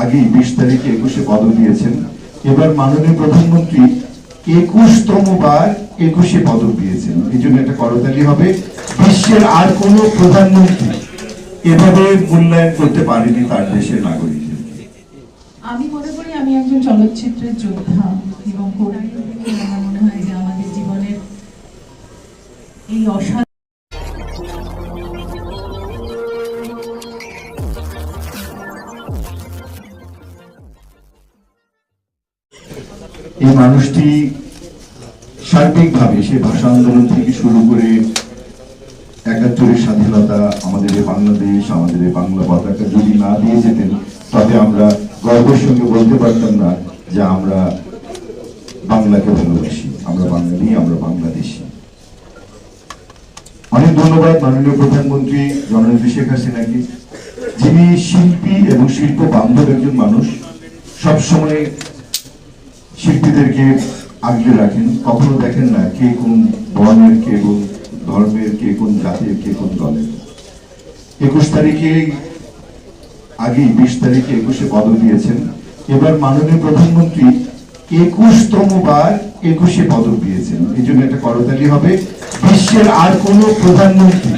আগেই বিশ তারিখে একুশে পদক দিয়েছেন। এবার মাননীয় প্রধানমন্ত্রী একুশতম বার একুশে পদক দিয়েছেন। এই জন্য একটা করতালি হবে। বিশ্বের আর কোন প্রধানমন্ত্রী এভাবে মূল্যায়ন করতে পারেনি তার দেশের নাগরিকদেরকে আমি মনে করি আমি একজন চলচ্চিত্রের যোদ্ধা এবং আমার মনে হয় যে আমাদের জীবনের এই অসাধারণ এই মানুষটি সার্বিকভাবে সে ভাষা আন্দোলন থেকে শুরু করে একাত্তরের স্বাধীনতা, আমাদের এই বাংলাদেশ, আমাদের এই বাংলা পতাকা যদি না দিয়ে যেতেন তবে আমরা গর্বের সঙ্গে বলতে পারতাম না যে আমরা বাংলাকে ভালোবাসি। আমরা বাঙালি, আমরা বাংলাদেশি। অনেক ধন্যবাদ মাননীয় প্রধানমন্ত্রী, জননেত্রী শেখ হাসিনাকে যিনি শিল্পী এবং শিল্প বান্ধব একজন মানুষ। সবসময় শিল্পীদেরকে আগলে রাখেন। কখনো দেখেন না কে কোন বর্ণের কে কোন ধর্মের, কে কোন জাতির, কে কোন দলের। একুশ তারিখে আগেই, বিশ তারিখে একুশে পদক দিয়েছেন। এবার মাননীয় প্রধানমন্ত্রী একুশতম বার একুশে পদক দিয়েছেন। এই জন্য একটা করতালি হবে, বিশ্বের আর কোন প্রধানমন্ত্রী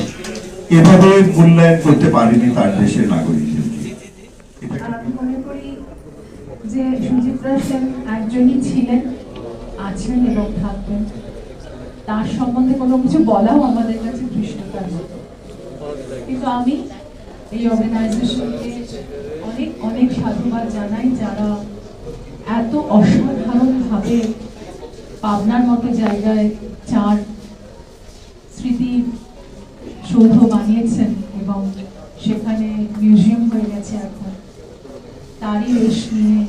এভাবে মূল্যায়ন করতে পারেনি তার দেশের নাগরিকদেরকে। এটা যে সুচিত্রা সেন একজনই ছিলেন, আছেন এবং থাকবেন। তার সম্বন্ধে কোনো কিছু বলাও আমাদের কাছে মতো কিন্তু আমি এই অর্গানাইজেশনকে অনেক অনেক সাধুবাদ জানাই যারা এত অসাধারণভাবে পাবনার মতো জায়গায় চার স্মৃতি সৌধ বানিয়েছেন এবং সেখানে মিউজিয়াম হয়ে গেছে এখন। তারই রেশ নিয়ে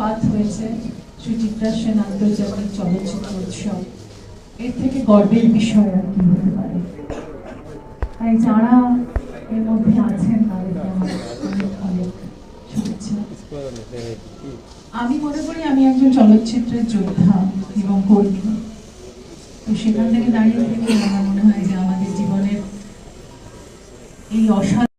সূত্রপাত হয়েছে সুচিত্রা সেন আন্তর্জাতিক চলচ্চিত্র উৎসব। এর থেকে গর্বের বিষয় আর কি হতে পারে। তাই যারা এর মধ্যে আছেন তাদেরকে আমি মনে করি আমি একজন চলচ্চিত্রের যোদ্ধা এবং কর্মী। তো সেখান থেকে দাঁড়িয়ে থেকে আমার মনে হয় যে আমাদের জীবনের এই অসাধারণ